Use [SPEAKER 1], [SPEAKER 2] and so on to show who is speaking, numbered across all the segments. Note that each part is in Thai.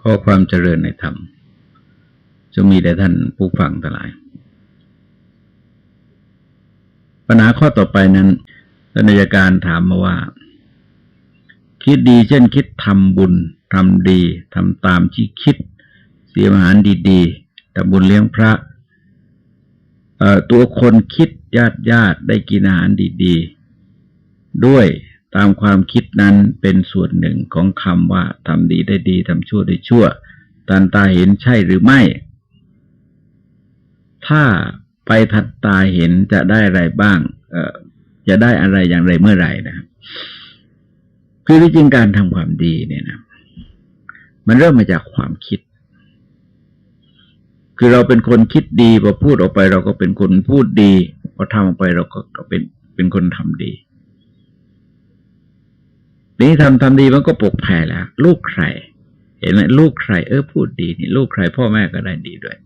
[SPEAKER 1] ขอความเจริญในธรรมจะมีแด่ท่านผู้ฟังทั้งหลาย ปัญหาข้อต่อไปนั้นท่านนายการถามมาว่า คิดดีเช่นคิดทำบุญทำดีทำตามที่คิด เสียอาหารดีๆทำบุญเลี้ยงพระตัวคนคิดญาติญาติได้กินอาหารดี ๆ ด้วย ตามความคิดนั้นเป็นส่วนหนึ่งของคำว่าทำดีได้ดีทำชั่วได้ชั่วตันตาเห็นใช่หรือไม่ ถ้าไปทัดตาเห็นจะได้อะไรบ้าง เออจะได้อะไรอย่างไรเมื่อไหร่นะครับคือที่จริงการทำความดีเนี่ยนะมันเริ่มมาจากความคิด คือเราเป็นคนคิดดีพอพูดออกไป เราก็เป็นคนพูดดีพอทำออกไปเราก็เป็นเป็นคนทำดี นี้ทำทำดีมันก็ปกแผ่แล้ว ลูกใคร เห็นไหมลูกใคร เออพูดดีนี่ลูกใครพ่อแม่ก็ได้ดีด้วย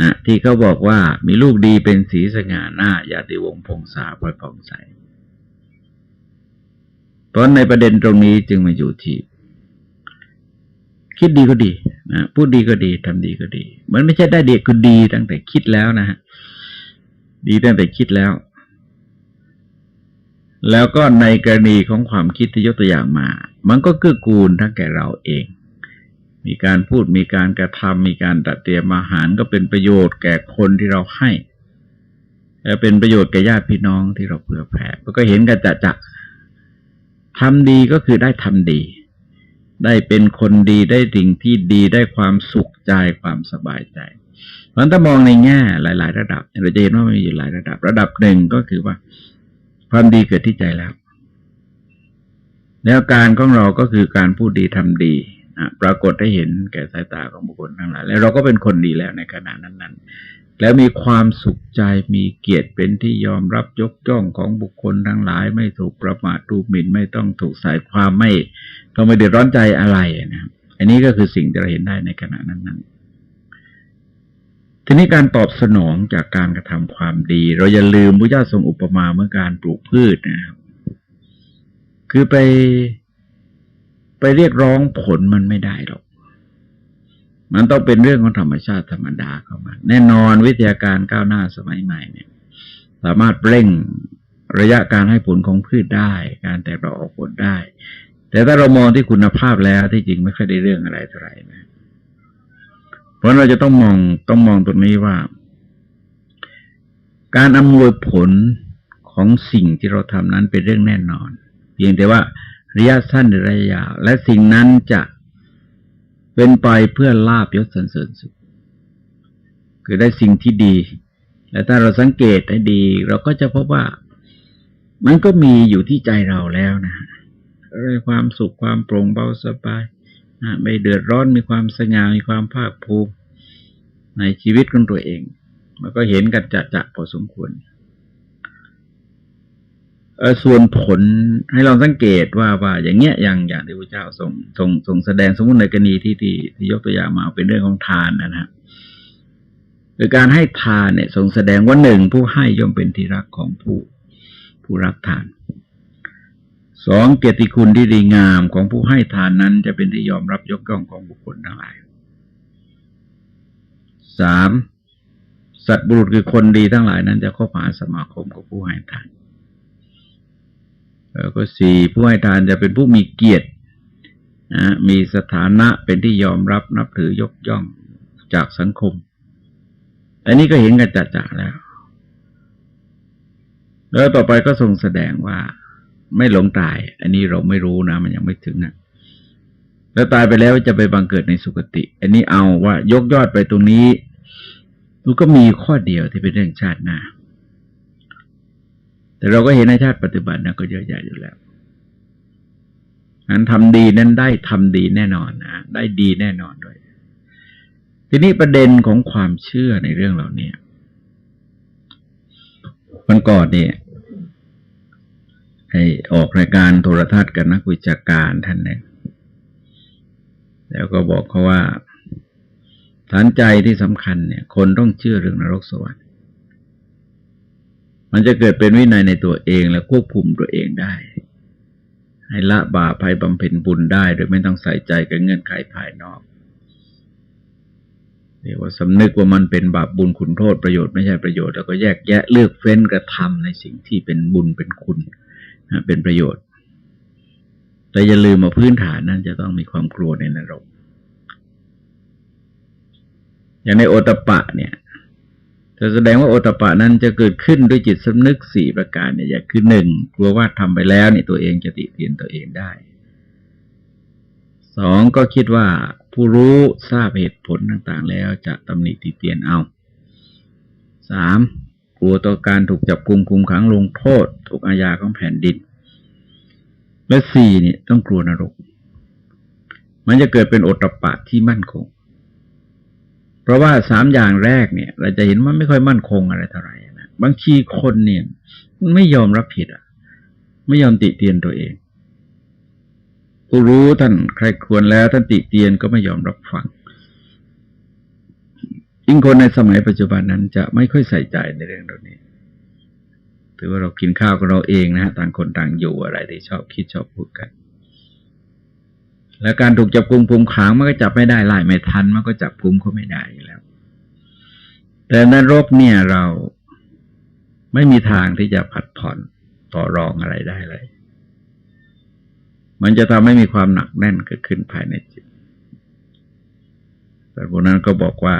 [SPEAKER 1] นะที่เขาบอกว่ามีลูกดีเป็นสีสง่าหน้าญาติวงพงษาพลอยผ่องใสเพราะในประเด็นตรงนี้จึงมาอยู่ที่คิดดีก็ดีนะพูดดีก็ดีทำดีก็ดี มันไม่ใช่ได้เด็กก็ดีตั้งแต่คิดแล้วนะฮะดีตั้งแต่คิดแล้ว แล้วก็ในกรณีของความคิดที่ยกตัวอย่างมา มันก็เกื้อกูลทั้งแก่เราเอง มีการพูดมีการกระทำมีการตัดเตรียมอาหารก็เป็นประโยชน์แก่คนที่เราให้และเป็นประโยชน์แก่ญาติพี่น้องที่เราเผื่อแผ่ก็เห็นกันจะจะทำดีก็คือได้ทำดี ได้เป็นคนดีได้สิ่งที่ดีได้ความสุขใจความสบายใจเพราะถ้ามองในแง่หลาย ๆ ระดับ เราจะเห็นว่ามีอยู่หลายระดับ ระดับหนึ่งก็คือว่า ความดีเกิดที่ใจแล้วแนวการของเราก็คือการพูดดีทำดีปรากฏให้เห็นแก่สายตาของบุคคลทั้งหลายแล้วเราก็เป็นคนดีแล้วในขณะนั้นๆ แล้วมีความสุขใจมีเกียรติเป็นที่ยอมรับยกย่องของบุคคลทั้งหลาย ไม่ถูกประมาทดูหมิ่นไม่ต้องถูกสายความไม่ต้องไม่เดือดร้อนใจอะไรนะอันนี้ก็คือสิ่งที่เราเห็นได้ในขณะนั้นๆ ทีนี้การตอบสนองจากการกระทำความดี เราอย่าลืมพระเจ้าทรงอุปมาเมื่อการปลูกพืชนะครับ คือไปไปเรียกร้องผลมันไม่ได้หรอก มันต้องเป็นเรื่องของธรรมชาติธรรมดาเข้ามา แน่นอนวิทยาการก้าวหน้าสมัยใหม่เนี่ย สามารถเร่งระยะการให้ผลของพืชได้ การแตกดอกออกผลได้ แต่ถ้าเรามองที่คุณภาพแล้วที่จริงไม่ค่อยได้เรื่องอะไรเท่าไหร่นะ เพราะเราจะต้องมองต้องมองตรงนี้ว่า การอำนวยผลของสิ่งที่เราทำนั้นเป็นเรื่องแน่นอน เพียงแต่ว่าระยะสั้นหรือระยะยาวและสิ่งนั้นจะเป็นไปเพื่อลาบยศสันเสริญสุขคือได้สิ่งที่ดี และถ้าเราสังเกตให้ดี เราก็จะพบว่ามันก็มีอยู่ที่ใจเราแล้วนะเรื่องความสุขความโปร่งเบาสบาย ไม่เดือดร้อนมีความสง่ามีความภาคภูมิในชีวิตของตัวเอง มันก็เห็นกันจะจะพอสมควรส่วนผลให้เราสังเกตว่าว่าอย่างเงี้ยอย่างอย่างที่พระเจ้าทรงทรงทรงแสดงสมมติในกรณีที่ที่ที่ยกตัวอย่างมาเป็นเรื่องของทานนะฮะคือการให้ทานเนี่ยทรงแสดงว่าหนึ่งผู้ให้ย่อมเป็นที่รักของผู้ผู้รับทาน สองเกียรติคุณที่ดีงามของผู้ให้ทานนั้นจะเป็นที่ยอมรับยกย่องของบุคคลทั้งหลายสามสัตว์บุรุษคือคนดีทั้งหลายนั้นจะเข้าหาสมาคมกับผู้ให้ทานแล้วก็สี่ผู้ให้ทานจะเป็นผู้มีเกียรตินะมีสถานะเป็นที่ยอมรับนับถือยกย่องจากสังคม อันนี้ก็เห็นกันจัดๆแล้ว แล้วต่อไปก็ทรงแสดงว่า ไม่หลงตาย อันนี้เราไม่รู้นะ มันยังไม่ถึงนะแล้วตายไปแล้วจะไปบังเกิดในสุคติ อันนี้เอาว่ายกยอดไปตรงนี้มันก็มีข้อเดียวที่เป็นเรื่องชาติหน้า แต่เราก็เห็นในชาติปัจจุบันนะก็เยอะแยะอยู่แล้วนั้นทำดีนั้นได้ทำดีแน่นอนนะได้ดีแน่นอนด้วย ทีนี้ประเด็นของความเชื่อในเรื่องเหล่านี้มันก่อนเนี่ย ให้ออกรายการโทรทัศน์กับนักวิชาการท่านหนึ่งแล้วก็บอกเขาว่าฐานใจที่สำคัญเนี่ย คนต้องเชื่อเรื่องนรกสวรรค์ มันจะเกิดเป็นวินัยในตัวเองและควบคุมตัวเองได้ ให้ละบาปให้บำเพ็ญบุญได้ โดยไม่ต้องใส่ใจกับเงื่อนไขภายนอกเรียกว่าสำนึกว่ามันเป็นบาปบุญคุณโทษประโยชน์ไม่ใช่ประโยชน์แล้วก็แยกแยะเลือกเฟ้นกระทำในสิ่งที่เป็นบุญเป็นคุณ เป็นประโยชน์ แต่อย่าลืมมาพื้นฐานนั้นจะต้องมีความกลัวในนรก อย่างในโอตปะเนี่ยจะแสดงว่าโอตปะนั้นจะเกิดขึ้นด้วยจิตสำนึกสี่ประการเนี่ยอย่างคือหนึ่งกลัวว่าทำไปแล้วนี่ตัวเองจะติเตียนตัวเองได้สองก็คิดว่าผู้รู้ทราบเหตุผลต่างๆ แล้วจะตำหนิติเตียนเอาสาม กลัวต่อการถูกจับกุมคุมขังลงโทษถูกอาญาของแผ่นดิน และสี่เนี่ยต้องกลัวนรก มันจะเกิดเป็นโอตปะที่มั่นคง เพราะว่าสามอย่างแรกเนี่ย เราจะเห็นว่าไม่ค่อยมั่นคงอะไรเท่าไหร่นะบางทีคนเนี่ยไม่ยอมรับผิดอะ ไม่ยอมติเตียนตัวเองผู้รู้ท่านใครควรแล้วท่านติเตียนก็ไม่ยอมรับฟัง ยิ่งคนในสมัยปัจจุบันนั้นจะไม่ค่อยใส่ใจในเรื่องเหล่านี้ ถือว่าเรากินข้าวกับเราเองนะฮะ ต่างคนต่างอยู่อะไรที่ชอบคิดชอบพูดกัน แล้วการถูกจับกุมภูมิขังมันก็จับไม่ได้ไล่ไม่ทันมันก็จับกุมเขาไม่ได้แล้ว แต่นรกเนี่ยเราไม่มีทางที่จะผัดผ่อนต่อรองอะไรได้เลย มันจะทำให้มีความหนักแน่นเกิดขึ้นภายในจิตแต่พวกนั้นก็บอกว่า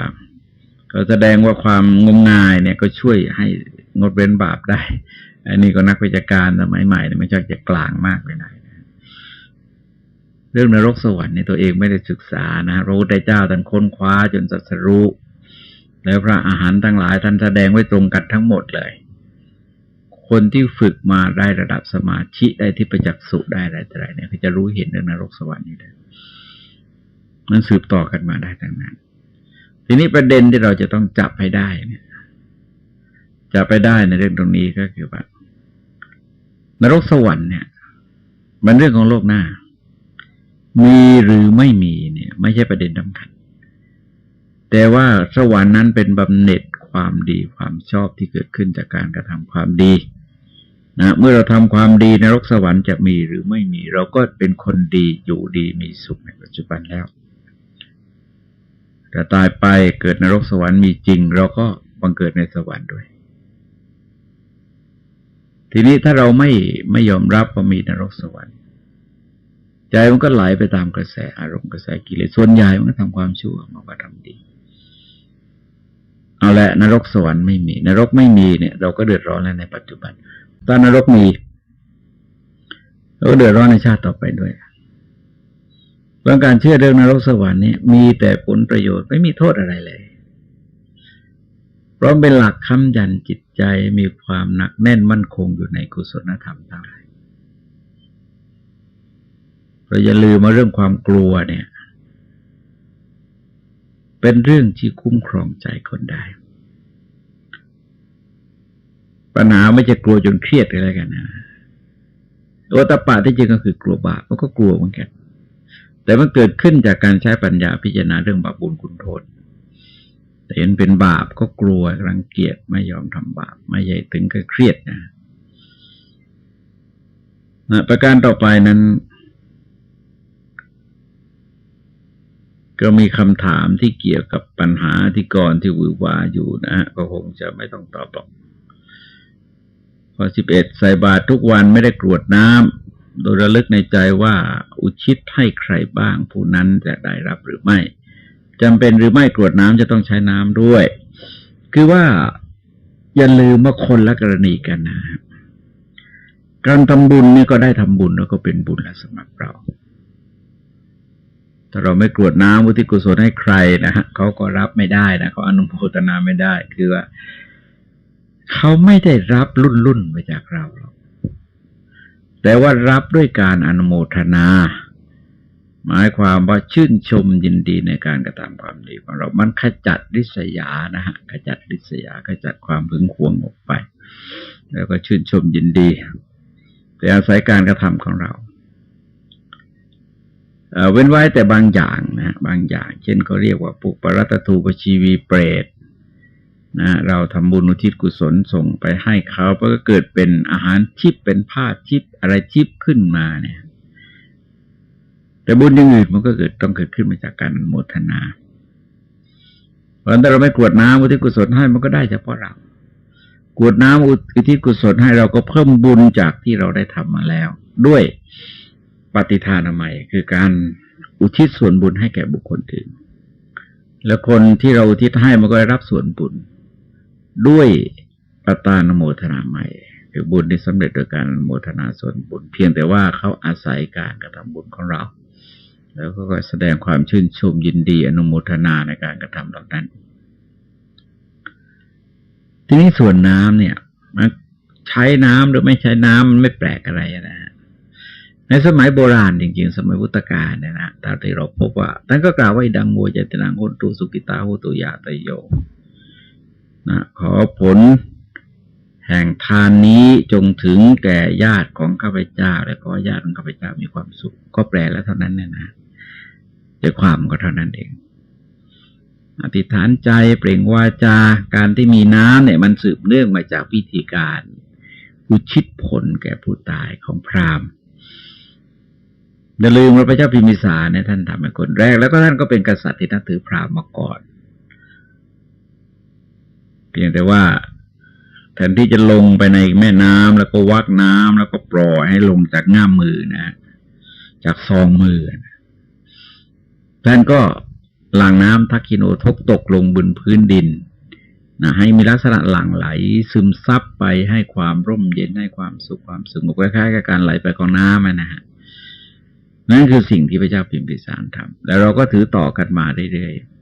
[SPEAKER 1] ก็แสดงว่าความงมงายเนี่ยก็ช่วยให้งดเว้นบาปได้ อันนี้ก็นักวิจารณ์สมัยใหม่เนี่ยไม่ใช่จะกลางมากไปไหนเรื่องนรกสวรรค์ในตัวเองไม่ได้ศึกษานะพระพุทธเจ้าท่านค้นคว้าจนสัสรู้แล้วพระอาหารทั้งหลายท่านแสดงไว้ตรงกันทั้งหมดเลย คนที่ฝึกมาได้ระดับสมาธิได้ที่ประจักษ์สุได้อะไรต่ออะไรเนี่ยเขาจะรู้เห็นเรื่องนรกสวรรค์นี่ได้มันสืบต่อกันมาได้ทั้งนั้น ทีนี้ประเด็นที่เราจะต้องจับให้ได้เนี่ยจับไปได้ในเรื่องตรงนี้ก็คือว่านรกสวรรค์เนี่ย มันเรื่องของโลกหน้า มีหรือไม่มีเนี่ย ไม่ใช่ประเด็นสำคัญแต่ว่าสวรรค์นั้นเป็นบำเหน็จความดีความชอบที่เกิดขึ้นจากการกระทำความดีนะเมื่อเราทำความดีนรกสวรรค์จะมีหรือไม่มี เราก็เป็นคนดีอยู่ดีมีสุขในปัจจุบันแล้ว แต่ตายไปเกิดนรกสวรรค์มีจริง เราก็บังเกิดในสวรรค์ด้วย ทีนี้ถ้าเราไม่ไม่ยอมรับว่ามีนรกสวรรค์ ใจมันก็ไหลไปตามกระแสอารมณ์กระแสกิเลสส่วนใหญ่มันก็ทำความชั่วมันก็ทำดี เอาละนรกสวรรค์ไม่มี นรกไม่มีเนี่ย เราก็เดือดร้อนแล้วในปัจจุบันถ้านรกมีเราก็เดือดร้อนในชาติต่อไปด้วย เพราะการเชื่อเรื่องนรกสวรรค์นี่มีแต่ผลประโยชน์ไม่มีโทษอะไรเลย เพราะเป็นหลักคำยันจิตใจมีความหนักแน่นมั่นคงอยู่ในกุศลธรรมทั้งหลายเราอย่าลืมมาเรื่องความกลัวเนี่ย เป็นเรื่องที่คุ้มครองใจคนได้ ปัญหาไม่จะกลัวจนเครียดอะไรกันนะโอตปาที่จริงก็คือกลัวบาปก็กลัวเหมือนกัน แต่มันเกิดขึ้นจากการใช้ปัญญาพิจารณาเรื่องบาปบุญคุณโทษแต่เห็นเป็นบาปก็กลัวรังเกียจไม่ยอมทำบาปไม่ใหญ่ถึงก็เครียดนะนะประการต่อไปนั้น ก็มีคำถามที่เกี่ยวกับปัญหาที่ก่อนที่วือวาอยู่นะฮะก็คงจะไม่ต้องตอบหรอกข้อสิบเอ็ดใส่บาตรทุกวันไม่ได้กรวดน้ำ โดยระลึกในใจว่าอุชิตให้ใครบ้าง ผู้นั้นจะได้รับหรือไม่จำเป็นหรือไม่กรวดน้ำจะต้องใช้น้ำด้วย คือว่าอย่าลืมว่าคนละกรณีกันนะการทำบุญนี่ก็ได้ทำบุญแล้วก็เป็นบุญและสำหรับเราถ้าเราไม่กรวดน้ำวุทิกุศลให้ใครนะฮะเขาก็รับไม่ได้นะเขาอนุโมทนาไม่ได้ คือว่าเขาไม่ได้รับรุ่นรุ่นมาจากเราหรอก แต่ว่ารับด้วยการอนุโมทนา หมายความว่าชื่นชมยินดีในการกระทำความดีของเรา มันขจัดริษยานะฮะขจัดริษยาขจัดความพึงควงออกไป แล้วก็ชื่นชมยินดี แต่อาศัยการกระทำของเราเว้นไว้แต่บางอย่างนะบางอย่าง เช่นเขาเรียกว่าปุปรัตตูปชีวีเปรต นะเราทำบุญอุทิศกุศลส่งไปให้เขาก็เกิดเป็นอาหารชิปเป็นผ้าชิปอะไรชิปขึ้นมาเนี่ย แต่บุญอย่างอื่นมันก็เกิดต้องเกิดขึ้นมาจากการอนุโมทนาเพราะฉะนั้นถ้าเราไม่กวดน้ำอุทิศกุศลให้มันก็ได้เฉพาะเรากวดน้ำอุทิศกุศลให้เราก็เพิ่มบุญจากที่เราได้ทำมาแล้ว ด้วยปฏิทานใหม่คือการอุทิศส่วนบุญให้แก่บุคคลอื่น แล้วคนที่เราอุทิศให้มันก็ได้รับส่วนบุญ ด้วยประตานโมทนาใหม่คือบุญที่สำเร็จโดยการนโมทนาส่วนบุญ เพียงแต่ว่าเขาอาศัยการกระทำบุญของเรา แล้วก็แสดงความชื่นชมยินดีอนุโมทนาในการกระทำเหล่านั้น ทีนี้ส่วนน้ำเนี่ยมันใช้น้ำหรือไม่ใช้น้ำมันไม่แปลกอะไรนะฮะในสมัยโบราณจริงๆ สมัยพุทธกาลเนี่ยนะตามที่เราพบว่าท่านก็กล่าวไว่าดังโมจตนังโหตุสุกิตาโหตุยาตโย นะขอผลแห่งทานนี้จงถึงแก่ญาติของข้าพเจ้า และขอญาติของข้าพเจ้ามีความสุข ก็แปลแล้วเท่านั้นเนี่ยนะใจความก็เท่านั้นเอง อธิษฐานใจเปล่งวาจาการที่มีน้ำเนี่ยมันสืบเนื่องมาจากวิธีการอุชิตผลแก่ผู้ตายของพราหมณ์อย่าลืมว่าพระเจ้าพิมิสารเนี่ยท่านทำเป็นคนแรก แล้วก็ท่านก็เป็นกษัตริย์ที่นับถือพราหมณ์มาก่อน เพียงแต่ว่าแทนที่จะลงไปในแม่น้ำแล้วก็วักน้ำแล้วก็ปล่อยให้ลงจากง่ามมือนะจากซองมือนะท่านก็หลั่งน้ำทักคิโนทกตกลงบนพื้นดินนะให้มีลักษณะหลั่งไหลซึมซับไปให้ความร่มเย็นให้ความสุขความสงบคล้ายๆกับการไหลไปของน้ำนะฮะนั่นคือสิ่งที่พระเจ้าพิมพิสารทำแล้วเราก็ถือต่อกันมาเรื่อยๆ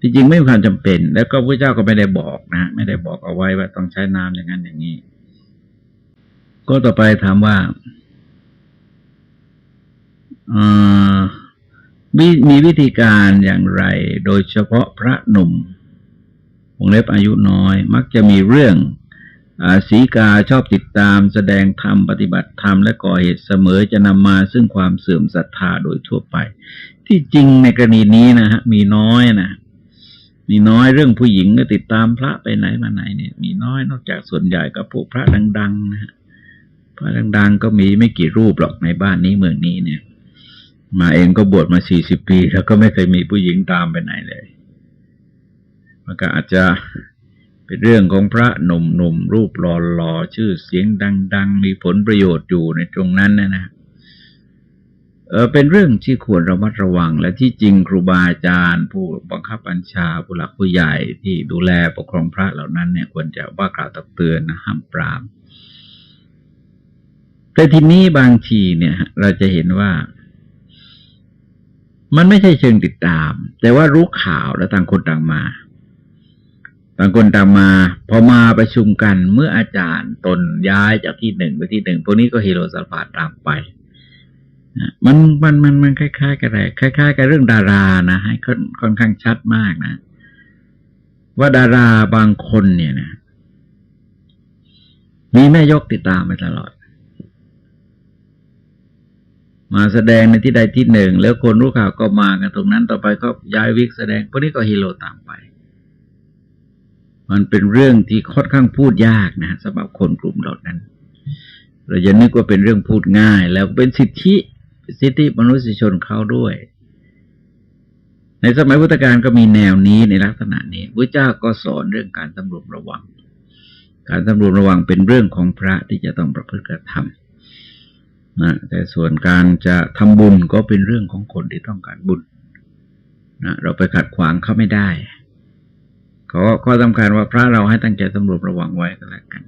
[SPEAKER 1] จริงไม่มีความจำเป็น แล้วก็พระเจ้าก็ไม่ได้บอกนะ ไม่ได้บอกเอาไว้ว่าต้องใช้น้ำอย่างนั้นอย่างนี้ ก็ต่อไปถามว่ามีมีวิธีการอย่างไร โดยเฉพาะพระหนุ่มวงเล็บอายุน้อย มักจะมีเรื่องสีกาชอบติดตามแสดงธรรมปฏิบัติธรรมและก่อเหตุเสมอจะนำมาซึ่งความเสื่อมศรัทธาโดยทั่วไป ที่จริงในกรณีนี้นะฮะมีน้อยนะ มีน้อยเรื่องผู้หญิงก็ติดตามพระไปไหนมาไหนเนี่ย มีน้อยนอกจากส่วนใหญ่ก็พวกพระดังๆนะฮะพระดัง ๆ ก็มีไม่กี่รูปหรอกในบ้านนี้เมืองนี้เนี่ย มาเองก็บวชมาสี่สิบปี แล้วก็ไม่เคยมีผู้หญิงตามไปไหนเลยมันก็อาจจะเป็นเรื่องของพระหนุ่มหนุ่มรูปหล่อหล่อชื่อเสียงดัง ๆ มีผลประโยชน์อยู่ในตรงนั้นนะนะ เออเป็นเรื่องที่ควรระมัดระวัง และที่จริงครูบาอาจารย์ ผู้บังคับบัญชาผู้หลักผู้ใหญ่ที่ดูแลปกครองพระเหล่านั้นเนี่ยควรจะว่ากล่าวตักเตือนนะห้ามปราม แต่ทีนี้บางทีเนี่ย เราจะเห็นว่า มันไม่ใช่เชิงติดตาม แต่ว่ารู้ข่าวแล้วต่างคนต่างมาต่างคนต่างมาพอมาประชุมกันเมื่ออาจารย์ตนย้ายจากที่หนึ่งไปที่หนึ่งพวกนี้ก็ฮีโรสฟาตามไป มันมันมันมันคล้ายๆ กันเลยคล้าย ๆ กับเรื่องดารานะให้ค่อนข้างชัดมากนะ ว่าดาราบางคนเนี่ยนะมีแม่ยกติดตามไปตลอด มาแสดงในที่ใดที่หนึ่ง แล้วคนรู้ข่าวก็มากันตรงนั้นต่อไปก็ย้ายวิกแสดงพวกนี้ก็ฮีโร่ตามไป มันเป็นเรื่องที่ค่อนข้างพูดยากนะสำหรับคนกลุ่มเหล่านั้น เราจะนึกว่าเป็นเรื่องพูดง่าย แล้วเป็นสิทธิ สิทธิมนุษยชนเขาด้วย ในสมัยพุทธกาลก็มีแนวนี้ในลักษณะนี้พระเจ้าก็สอนเรื่องการสำรวมระวัง การสำรวมระวังเป็นเรื่องของพระที่จะต้องประพฤติกระทำนะแต่ส่วนการจะทำบุญก็เป็นเรื่องของคนที่ต้องการบุญนะเราไปขัดขวางเขาไม่ได้เขาข้อสำคัญว่าพระเราให้ตั้งใจสำรวจระวังไว้ก็แล้วกัน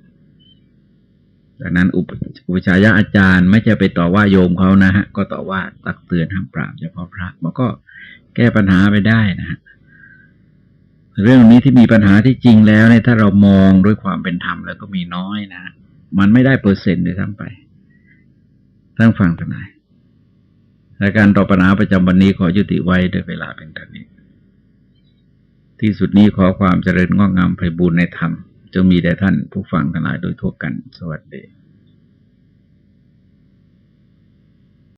[SPEAKER 1] ดังนั้นอุปชายะอาจารย์ไม่ใช่ไปต่อว่าโยมเขานะฮะ ก็ต่อว่าตักเตือนห้ามปราบเฉพาะพระมันก็แก้ปัญหาไปได้นะฮะเรื่องนี้ที่มีปัญหาที่จริงแล้วเนี่ยถ้าเรามองด้วยความเป็นธรรมแล้วก็มีน้อยนะมันไม่ได้เปอร์เซ็นต์เลยทั้งไปทั้งฟังทนายและการตอบปัญหาประจำวันนี้ขอยุติไว้ด้วยเวลาเป็นเท่านี้ ที่สุดนี้ขอความเจริญงอกงามไพบูรณ์ในธรรม จงมีแด่ท่านผู้ฟังทั้งหลายโดยทั่วกัน สวัสดี